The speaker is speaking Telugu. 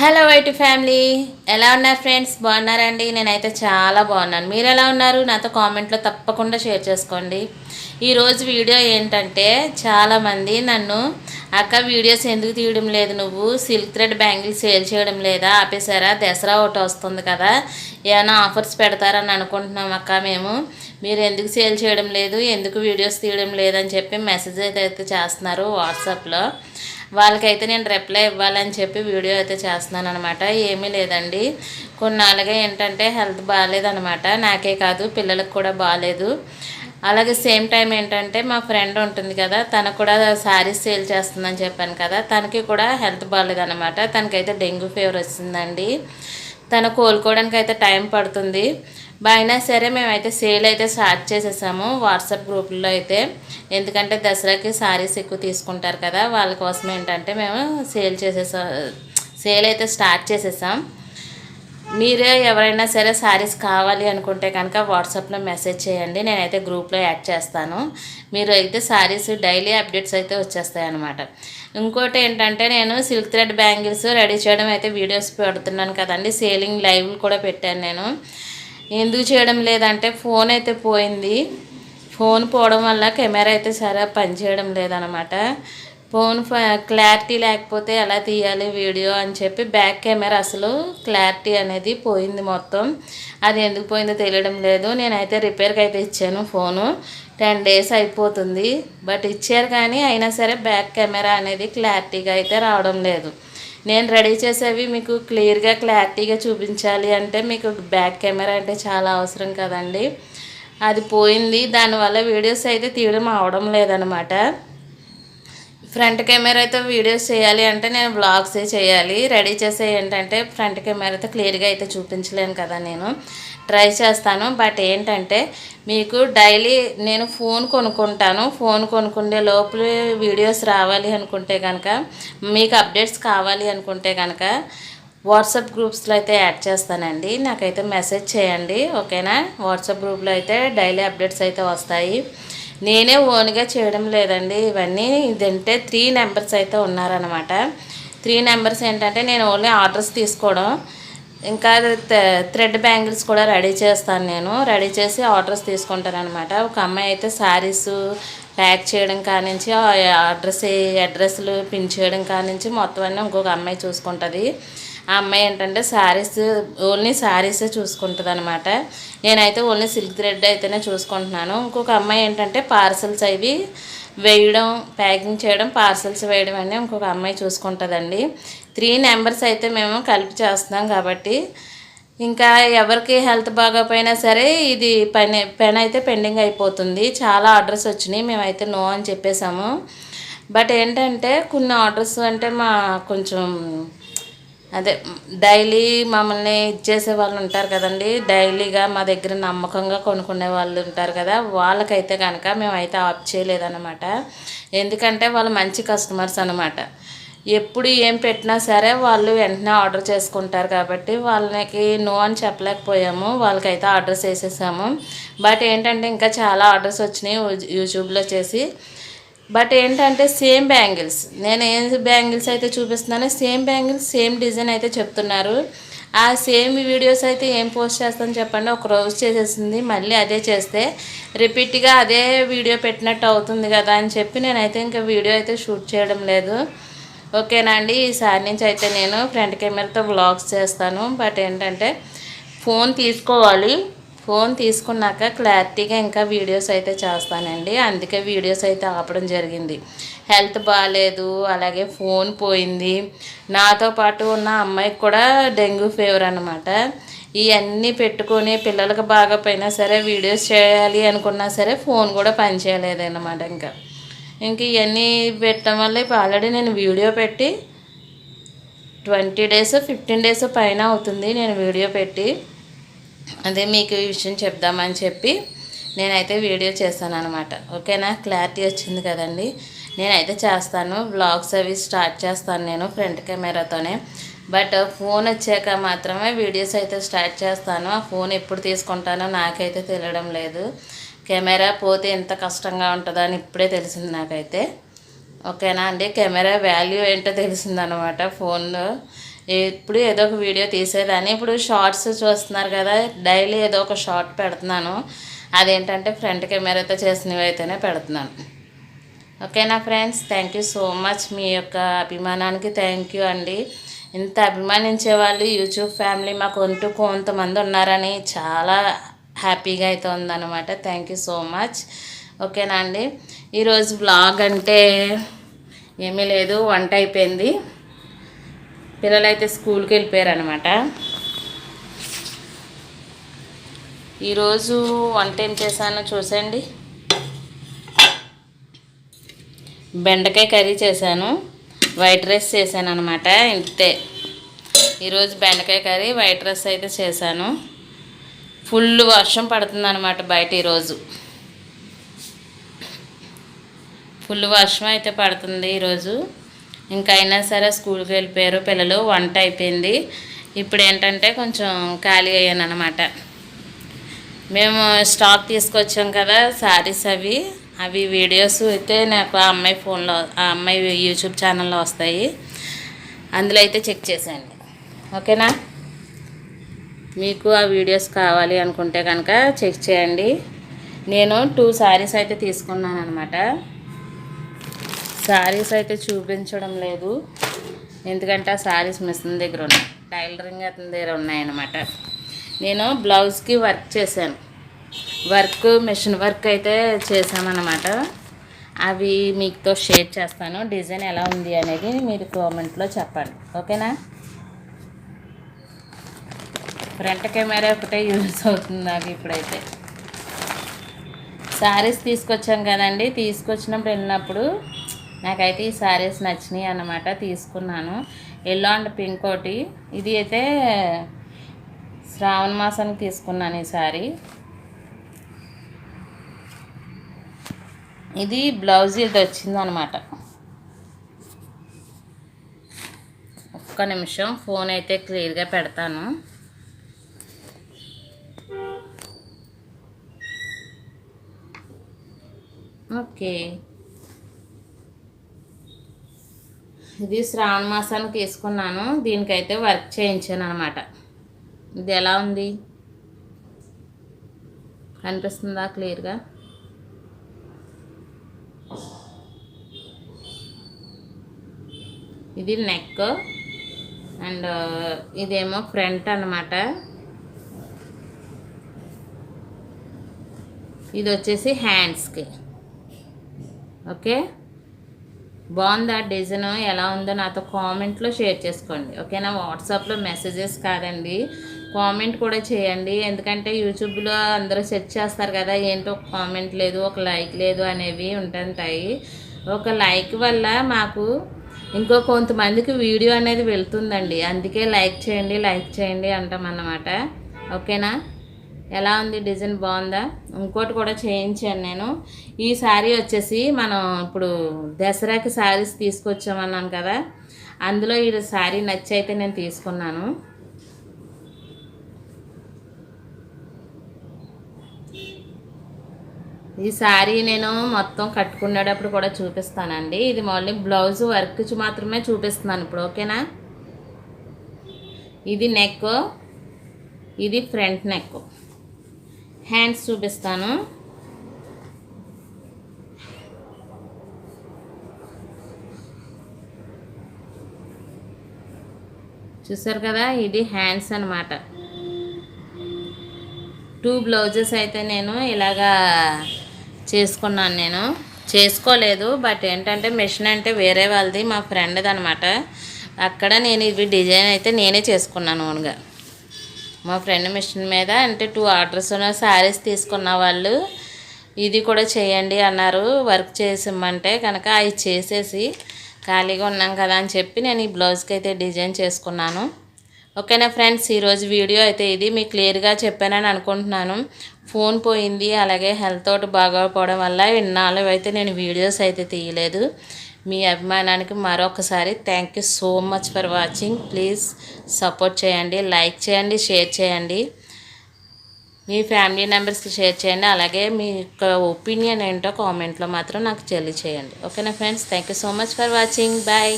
హలో వైట్ ఫ్యామిలీ ఎలా ఉన్నారు ఫ్రెండ్స్ బాగున్నారండి? నేనైతే చాలా బాగున్నాను. మీరు ఎలా ఉన్నారు? నాతో కామెంట్లో తప్పకుండా షేర్ చేసుకోండి. ఈరోజు వీడియో ఏంటంటే చాలామంది నన్ను అక్క వీడియోస్ ఎందుకు తీయడం లేదు నువ్వు? సిల్క్ థ్రెడ్ బ్యాంగిల్స్ సేల్ చేయడం లేదా? ఆపేసారా దసరా ఒకటి వస్తుంది కదా. ఏమైనా ఆఫర్స్ పెడతారని అనుకుంటున్నాం అక్క మేము. మీరు ఎందుకు సేల్ చేయడం లేదు? ఎందుకు వీడియోస్ తీయడం లేదని చెప్పి మెసేజ్ అయితే చేస్తున్నారు వాట్సాప్లో వాళ్ళకైతే నేను రిప్లై ఇవ్వాలని చెప్పి వీడియో అయితే చేస్తున్నాను అనమాట ఏమీ లేదండి. కొన్నాళ్ళుగా ఏంటంటే హెల్త్ బాగాలేదనమాట నాకే కాదు పిల్లలకు కూడా బాగాలేదు. అలాగే సేమ్ టైం ఏంటంటే మా ఫ్రెండ్ ఉంటుంది కదా తనకు కూడా శారీస్ సేల్ చేస్తుందని చెప్పాను కదా తనకి కూడా హెల్త్ బాగాలేదనమాట తనకైతే డెంగ్యూ ఫీవర్ వచ్చిందండి తను కోలుకోవడానికి అయితే టైం పడుతుంది. అయినా సరే మేమైతే సేల్ అయితే స్టార్ట్ చేసేసాము వాట్సాప్ గ్రూప్లో అయితే. ఎందుకంటే దసరాకి శారీస్ ఎక్కువ తీసుకుంటారు కదా వాళ్ళ కోసం ఏంటంటే మేము సేల్ చేసేసా సేల్ అయితే స్టార్ట్ చేసేసాం. మీరే ఎవరైనా సరే శారీస్ కావాలి అనుకుంటే కనుక వాట్సాప్లో మెసేజ్ చేయండి నేనైతే గ్రూప్లో యాడ్ చేస్తాను. మీరు అయితే శారీస్ డైలీ అప్డేట్స్ అయితే వచ్చేస్తాయి అనమాట ఇంకోటి ఏంటంటే నేను సిల్క్ థ్రెడ్ బ్యాంగిల్స్ రెడీ చేయడం అయితే వీడియోస్ పెడుతున్నాను కదండి సేలింగ్ లైవ్ కూడా పెట్టాను నేను. ఎందుకు చేయడం లేదంటే ఫోన్ అయితే పోయింది. ఫోన్ పోవడం వల్ల కెమెరా అయితే సరే పనిచేయడం లేదనమాట. ఫోన్ క్లారిటీ లేకపోతే ఎలా తీయాలి వీడియో అని చెప్పి బ్యాక్ కెమెరా అసలు క్లారిటీ అనేది పోయింది మొత్తం. అది ఎందుకు పోయిందో తెలియడం లేదు. నేనైతే రిపేర్కి అయితే ఇచ్చాను ఫోను. టెన్ డేస్ అయిపోతుంది. బట్ ఇచ్చారు కానీ అయినా సరే బ్యాక్ కెమెరా అనేది క్లారిటీగా అయితే రావడం లేదు. నేను రెడీ చేసేవి మీకు క్లియర్గా క్లారిటీగా చూపించాలి అంటే మీకు బ్యాక్ కెమెరా అంటే చాలా అవసరం కదండి. అది పోయింది. దానివల్ల వీడియోస్ అయితే తీయడం అవడం లేదనమాట. ఫ్రంట్ కెమెరాతో వీడియోస్ చేయాలి అంటే నేను బ్లాగ్సే చేయాలి. రెడీ చేసే ఏంటంటే ఫ్రంట్ కెమెరాతో క్లియర్గా అయితే చూపించలేను కదా నేను. ట్రై చేస్తాను బట్ ఏంటంటే మీకు డైలీ నేను ఫోన్ కొనుక్కుంటాను. ఫోన్ కొనుక్కుండే లోపల వీడియోస్ రావాలి అనుకుంటే కనుక మీకు అప్డేట్స్ కావాలి అనుకుంటే కనుక వాట్సాప్ గ్రూప్స్లో అయితే యాడ్ చేస్తానండి. నాకైతే మెసేజ్ చేయండి ఓకేనా? వాట్సాప్ గ్రూప్లో అయితే డైలీ అప్డేట్స్ అయితే వస్తాయి. నేనే ఓన్గా చేయడం లేదండి. ఇవన్నీ ఇదంటే త్రీ నెంబర్స్ అయితే ఉన్నారనమాట త్రీ నెంబర్స్ ఏంటంటే నేను ఓన్లీ ఆర్డర్స్ తీసుకోవడం. ఇంకా థ్రెడ్ బ్యాంగిల్స్ కూడా రెడీ చేస్తాను నేను. రెడీ చేసి ఆర్డర్స్ తీసుకుంటానమాట ఒక అమ్మాయి అయితే శారీస్ ప్యాక్ చేయడం కానించి అడ్రస్ అడ్రస్లు పిన్ చేయడం కానించి మొత్తం అన్నీ ఇంకొక అమ్మాయి చూసుకుంటుంది. ఆ అమ్మాయి ఏంటంటే శారీస్ ఓన్లీ శారీసే చూసుకుంటుంది అనమాట నేనైతే ఓన్లీ సిల్క్ థ్రెడ్ అయితేనే చూసుకుంటున్నాను. ఇంకొక అమ్మాయి ఏంటంటే పార్సల్స్ అవి వేయడం ప్యాకింగ్ చేయడం పార్సల్స్ వేయడం అన్నీ ఇంకొక అమ్మాయి చూసుకుంటుందండి. త్రీ నెంబర్స్ అయితే మేము కలిపి చేస్తున్నాం కాబట్టి ఇంకా ఎవరికి హెల్త్ బాగోపోయినా సరే ఇది పని పెన్ అయితే పెండింగ్ అయిపోతుంది. చాలా ఆర్డర్స్ వచ్చినాయి. మేమైతే నో అని చెప్పేసాము. బట్ ఏంటంటే కొన్ని ఆర్డర్స్ అంటే మా కొంచెం అదే డైలీ మమ్మల్ని ఇచ్చేసే వాళ్ళు ఉంటారు కదండి. డైలీగా మా దగ్గర నమ్మకంగా కొనుక్కునే వాళ్ళు ఉంటారు కదా. వాళ్ళకైతే కనుక మేమైతే ఆప్ చేయలేదన్నమాట. ఎందుకంటే వాళ్ళు మంచి కస్టమర్స్ అనమాట ఎప్పుడు ఏం పెట్టినా సరే వాళ్ళు వెంటనే ఆర్డర్ చేసుకుంటారు కాబట్టి వాళ్ళకి నో అని చెప్పలేకపోయాము. వాళ్ళకైతే ఆర్డర్స్ వేసేసాము. బట్ ఏంటంటే ఇంకా చాలా ఆర్డర్స్ వచ్చినాయి యూట్యూబ్లో చేసి. బట్ ఏంటంటే సేమ్ బ్యాంగిల్స్. నేను ఏం బ్యాంగిల్స్ అయితే చూపిస్తున్నానో సేమ్ బ్యాంగిల్స్ సేమ్ డిజైన్ అయితే చెప్తున్నారు. ఆ సేమ్ వీడియోస్ అయితే ఏం పోస్ట్ చేస్తాను చెప్పండి. ఒక రోజు చేసేసింది మళ్ళీ అదే చేస్తే రిపీట్గా అదే వీడియో పెట్టినట్టు అవుతుంది కదా అని చెప్పి నేనైతే ఇంకా వీడియో అయితే షూట్ చేయడం లేదు. ఓకేనా అండి? ఈసారి నుంచి అయితే నేను ఫ్రంట్ కెమెరాతో బ్లాగ్స్ చేస్తాను. బట్ ఏంటంటే ఫోన్ తీసుకోవాలి. ఫోన్ తీసుకున్నాక క్లారిటీగా ఇంకా వీడియోస్ అయితే చేస్తానండి. అందుకే వీడియోస్ అయితే ఆపడం జరిగింది. హెల్త్ బాగాలేదు అలాగే ఫోన్ పోయింది. నాతో పాటు ఉన్న అమ్మాయికి కూడా డెంగ్యూ ఫీవర్ అనమాట ఇవన్నీ పెట్టుకొని పిల్లలకు బాగా సరే వీడియోస్ చేయాలి అనుకున్నా సరే ఫోన్ కూడా పనిచేయలేదన్నమాట ఇంకా. ఇంక ఇవన్నీ పెట్టడం వల్ల ఇప్పుడు ఆల్రెడీ నేను వీడియో పెట్టి ట్వంటీ డేస్ ఫిఫ్టీన్ డేస్ పైన అవుతుంది నేను వీడియో పెట్టి. అదే మీకు ఈ విషయం చెప్దామని చెప్పి నేనైతే వీడియో చేస్తాను అనమాట ఓకేనా? క్లారిటీ వచ్చింది కదండి. నేనైతే చేస్తాను. బ్లాగ్స్ అవి స్టార్ట్ చేస్తాను నేను ఫ్రంట్ కెమెరాతోనే. బట్ ఫోన్ వచ్చాక మాత్రమే వీడియోస్ అయితే స్టార్ట్ చేస్తాను. ఆ ఫోన్ ఎప్పుడు తీసుకుంటానో నాకైతే తెలియడం లేదు. కెమెరా పోతే ఎంత కష్టంగా ఉంటుందో అని ఇప్పుడే తెలిసింది నాకైతే. ఓకేనా అండి? కెమెరా వాల్యూ ఏంటో తెలిసిందనమాట ఫోన్లో. ఎప్పుడు ఏదో ఒక వీడియో తీసేదాన్ని. ఇప్పుడు షార్ట్స్ చూస్తున్నారు కదా డైలీ ఏదో ఒక షార్ట్ పెడుతున్నాను. అదేంటంటే ఫ్రంట్ కెమెరాతో చేసినవి అయితేనే పెడుతున్నాను. ఓకేనా friends? Thank you so much మీ యొక్క అభిమానానికి థ్యాంక్ యూ అండి. ఇంత అభిమానించే వాళ్ళు యూట్యూబ్ ఫ్యామిలీ మాకు కొంటూ కొంతమంది ఉన్నారని చాలా హ్యాపీగా అయితే ఉందన్నమాట. థ్యాంక్ యూ సో మచ్ ఓకేనా అండి? ఈరోజు బ్లాగ్ అంటే ఏమీ లేదు వంట అయిపోయింది. పిల్లలైతే స్కూల్కి వెళ్ళిపోయారు అనమాట ఈరోజు వంట ఏం చేశానో చూసండి బెండకాయ కర్రీ చేశాను. వైట్ రైస్ చేశాను అనమాట ఇంతే ఈరోజు బెండకాయ కర్రీ వైట్ రైస్ అయితే చేశాను. ఫుల్ వర్షం పడుతుంది అనమాట బయట ఈరోజు. ఫుల్ వర్షం అయితే పడుతుంది ఈరోజు. ఇంకైనా అయినా సరే స్కూల్కి వెళ్ళిపోయారు. పిల్లలు వంట అయిపోయింది. ఇప్పుడు ఏంటంటే కొంచెం ఖాళీ అయ్యాను అనమాట మేము స్టాక్ తీసుకొచ్చాం కదా శారీస్ అవి. అవి వీడియోస్ అయితే నాకు ఆ అమ్మాయి ఫోన్లో ఆ అమ్మాయి యూట్యూబ్ ఛానల్లో వస్తాయి. అందులో అయితే చెక్ చేసేయండి. ఓకేనా? మీకు ఆ వీడియోస్ కావాలి అనుకుంటే కనుక చెక్ చేయండి. నేను టూ శారీస్ అయితే తీసుకున్నాను అనమాట శారీస్ అయితే చూపించడం లేదు. ఎందుకంటే ఆ శారీస్ మిషన్ దగ్గర ఉన్నాయి. టైలరింగ్ అతని దగ్గర ఉన్నాయన్నమాట. నేను బ్లౌజ్కి వర్క్ చేశాను. వర్క్ మిషన్ వర్క్ అయితే చేశామన్నమాట. అవి మీతో షేర్ చేస్తాను. డిజైన్ ఎలా ఉంది అనేది మీరు కామెంట్లో చెప్పండి. ఓకేనా ఫ్రంట్ కెమెరా ఒకటే యూజ్ అవుతుంది నాకు ఇప్పుడైతే. శారీస్ తీసుకొచ్చాం కదండి తీసుకొచ్చినప్పుడు వెళ్ళినప్పుడు నాకైతే ఈ శారీస్ నచ్చినాయి అన్నమాట తీసుకున్నాను. ఎల్లో అండ్ పింక్ ఒకటి. ఇది అయితే శ్రావణ మాసానికి తీసుకున్నాను ఈ శారీ ఇది బ్లౌజ్ ఇది వచ్చిందనమాట ఒక్క నిమిషం ఫోన్ అయితే క్లియర్గా పెడతాను. ఓకే. ఇది శ్రావణ మాసానికి తీసుకున్నాను దీనికైతే వర్క్ చేయించాను అనమాట ఇది ఎలా ఉంది? కనిపిస్తుందా క్లియర్గా? ఇది నెక్ అండ్ ఇదేమో ఫ్రంట్ అనమాట ఇది వచ్చేసి హ్యాండ్స్కి. ఓకే? బాగుందా డిజైన్? ఎలా ఉందో నాతో కామెంట్లో షేర్ చేసుకోండి. ఓకేనా? వాట్సాప్లో మెసేజెస్ కాదండి. కామెంట్ కూడా చేయండి. ఎందుకంటే యూట్యూబ్లో అందరూ సెర్చ్ చేస్తారు కదా ఏంటో ఒక కామెంట్ లేదు ఒక లైక్ లేదు అనేవి ఉంటుంటాయి. ఒక లైక్ వల్ల మాకు ఇంకో కొంతమందికి వీడియో అనేది వెళ్తుందండి. అందుకే లైక్ చేయండి లైక్ చేయండి అంటాం అన్నమాట ఓకేనా? ఎలా ఉంది డిజైన్ బాగుందా? ఇంకోటి కూడా చేయించాను నేను. ఈ శారీ వచ్చేసి మనం ఇప్పుడు దసరాకి శారీస్ తీసుకొచ్చామన్నాను కదా అందులో ఈ శారీ నచ్చి అయితే నేను తీసుకున్నాను. ఈ శారీ నేను మొత్తం కట్టుకునేటప్పుడు కూడా చూపిస్తానండి. ఇది మళ్ళీ బ్లౌజ్ వర్క్ మాత్రమే చూపిస్తున్నాను ఇప్పుడు ఓకేనా? ఇది నెక్ ఇది ఫ్రంట్ నెక్. హ్యాండ్స్ చూపిస్తాను. చూసారు కదా ఇది హ్యాండ్స్ అనమాట టూ బ్లౌజెస్ అయితే నేను ఇలాగా చేసుకున్నాను నేను. చేసుకోలేదు బట్ ఏంటంటే మిషన్ అంటే వేరే వాళ్ళది మా ఫ్రెండ్ది అనమాట అక్కడ నేను ఇవి డిజైన్ అయితే నేనే చేసుకున్నాను ఓన్గా. మా ఫ్రెండ్ మిషన్ మీద అంటే టూ ఆర్డర్స్ ఉన్న శారీస్ తీసుకున్న వాళ్ళు ఇది కూడా చేయండి అన్నారు. వర్క్ చేసిమ్మంటే కనుక అవి చేసేసి ఖాళీగా ఉన్నాం కదా అని చెప్పి నేను ఈ బ్లౌజ్కి అయితే డిజైన్ చేసుకున్నాను. ఓకేనా ఫ్రెండ్స్? ఈరోజు వీడియో అయితే ఇది. మీకు క్లియర్గా చెప్పానని అనుకుంటున్నాను. ఫోన్ పోయింది అలాగే హెల్త్ తోటి బాగోకపోవడం వల్ల ఇన్నాళ్ళు అయితే నేను వీడియోస్ అయితే తీయలేదు. మీ అభిమానానికి మరొకసారి thank you so much for watching please support చేయండి లైక్ చేయండి షేర్ చేయండి. మీ ఫ్యామిలీ మెంబర్స్కి షేర్ చేయండి అలాగే మీ యొక్క ఒపీనియన్ ఏంటో కామెంట్లో మాత్రం నాకు తెలియచేయండి. ఓకేనా friends thank you so much for watching bye